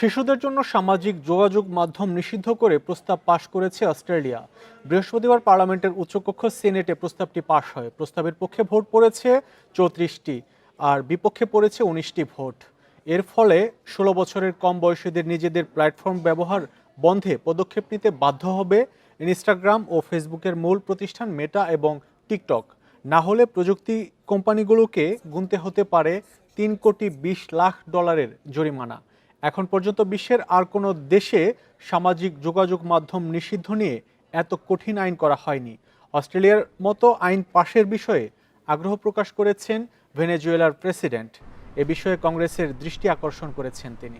শিশুদের জন্য সামাজিক যোগাযোগ মাধ্যম নিষিদ্ধ করে প্রস্তাব পাশ করেছে অস্ট্রেলিয়া। বৃহস্পতিবার পার্লামেন্টের উচ্চকক্ষ সিনেটে প্রস্তাবটি পাশ হয়। প্রস্তাবের পক্ষে ভোট পড়েছে চৌত্রিশটি, আর বিপক্ষে পড়েছে উনিশটি ভোট। এর ফলে ষোলো বছরের কম বয়সীদের নিজেদের প্ল্যাটফর্ম ব্যবহার বন্ধে পদক্ষেপ নিতে বাধ্য হবে ইনস্টাগ্রাম ও ফেসবুকের মূল প্রতিষ্ঠান মেটা এবং টিকটক। না হলে প্রযুক্তি কোম্পানিগুলোকে গুনতে হতে পারে তিন কোটি বিশ লাখ ডলারের জরিমানা। এখন পর্যন্ত বিশ্বের আর কোনো দেশে সামাজিক যোগাযোগ মাধ্যম নিষিদ্ধ নিয়ে এত কঠিন আইন করা হয়নি। অস্ট্রেলিয়ার মতো আইন পাশের বিষয়ে আগ্রহ প্রকাশ করেছেন ভেনেজুয়েলার প্রেসিডেন্ট। এ বিষয়ে কংগ্রেসের দৃষ্টি আকর্ষণ করেছেন তিনি।